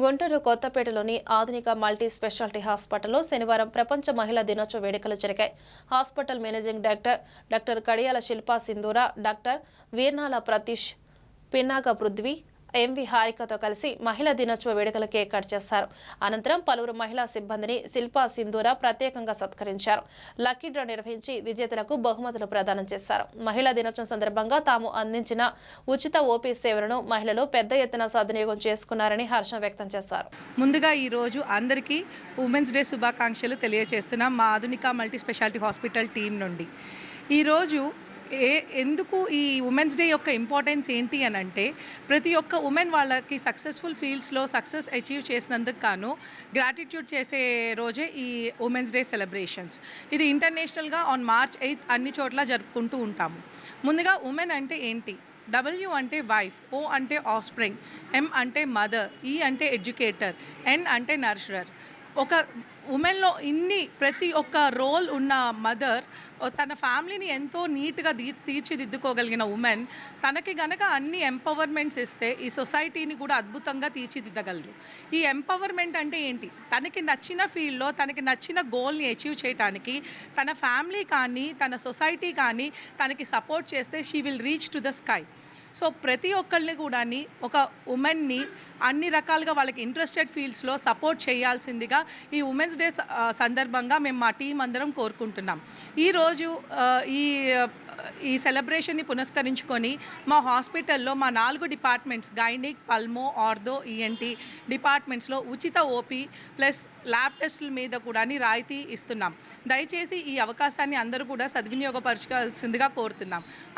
గుంటూరు కొత్తపేటలోని ఆధునిక multi speciality హాస్పిటల్లో శనివారం ప్రపంచ మహిళా దినోత్సవ వేడుకలు జరిగాయి. Hospital managing director doctor Kadiyala Shilpa Sindhura doctor Veernala Pratheesh Pinnaka Prithvi M V హారికతో కలిసి మహిళా దినోత్సవ వేడుకల కేక్ కట్ చేశారు. అనంతరం పలువురు మహిళా సిబ్బందిని శిల్పా సింధూర ప్రత్యేకంగా సత్కరించారు. లక్కీ డ్రా నిర్వహించి విజేతలకు బహుమతులు ప్రదానం చేశారు. మహిళా దినోత్సవం సందర్భంగా తాము అందించిన ఉచిత ఓపీ సేవలను మహిళలు పెద్ద ఎత్తున సద్వినియోగం చేసుకున్నారని హర్షం వ్యక్తం చేశారు. ముందుగా ఈరోజు అందరికీ ఉమెన్స్ డే శుభాకాంక్షలు తెలియజేస్తున్నాం మా ఆధునిక మల్టీ స్పెషాలిటీ హాస్పిటల్ టీం నుండి. ఈరోజు ఏ ఎందుకు ఈ ఉమెన్స్ డే యొక్క ఇంపార్టెన్స్ ఏంటి అని అంటే ప్రతి ఒక్క ఉమెన్ వాళ్ళకి సక్సెస్ఫుల్ ఫీల్డ్స్లో సక్సెస్ అచీవ్ చేసినందుకు గాను గ్రాటిట్యూడ్ చేసే రోజే ఈ ఉమెన్స్ డే సెలబ్రేషన్స్ ఇది ఇంటర్నేషనల్గా ఆన్ మార్చ్ ఎయిత్ అన్ని చోట్ల జరుపుకుంటూ ఉంటాము. ముందుగా ఉమెన్ అంటే ఏంటి? డబ్ల్యూ అంటే వైఫ్ ఓ అంటే ఆఫ్ స్ప్రింగ్ ఎం అంటే మదర్ ఈ e అంటే ఎడ్యుకేటర్ ఎన్ అంటే నర్షరర్ ఒక ఉమెన్లో ఇన్ని ప్రతి ఒక్క రోల్ ఉన్న మదర్ తన ఫ్యామిలీని ఎంతో నీట్గా దీ తీర్చిదిద్దుకోగలిగిన ఉమెన్ తనకి గనక అన్ని ఎంపవర్మెంట్స్ ఇస్తే ఈ సొసైటీని కూడా అద్భుతంగా తీర్చిదిద్దగలరు. ఈ ఎంపవర్మెంట్ అంటే ఏంటి? తనకి నచ్చిన ఫీల్డ్లో తనకి నచ్చిన గోల్ని అచీవ్ చేయడానికి తన ఫ్యామిలీ కానీ తన సొసైటీ కానీ తనకి సపోర్ట్ చేస్తే she will reach to the sky. So ప్రతి ఒక్కరిని కూడా ఒక ఉమెన్ని అన్ని రకాలుగా వాళ్ళకి ఇంట్రెస్టెడ్ ఫీల్డ్స్లో సపోర్ట్ చేయాల్సిందిగా ఈ ఉమెన్స్ డే సందర్భంగా మేము మా టీం అందరం కోరుకుంటున్నాం. ఈరోజు ఈ ఈ సెలబ్రేషన్ని పునస్కరించుకొని మా హాస్పిటల్లో మా నాలుగు departments gynaec pulmo ortho ENT డిపార్ట్మెంట్స్లో ఉచిత ఓపీ ప్లస్ ల్యాబ్ టెస్టుల మీద కూడా రాయితీ ఇస్తున్నాం. దయచేసి ఈ అవకాశాన్ని అందరూ కూడా సద్వినియోగపరచుకోవాల్సిందిగా కోరుతున్నాం.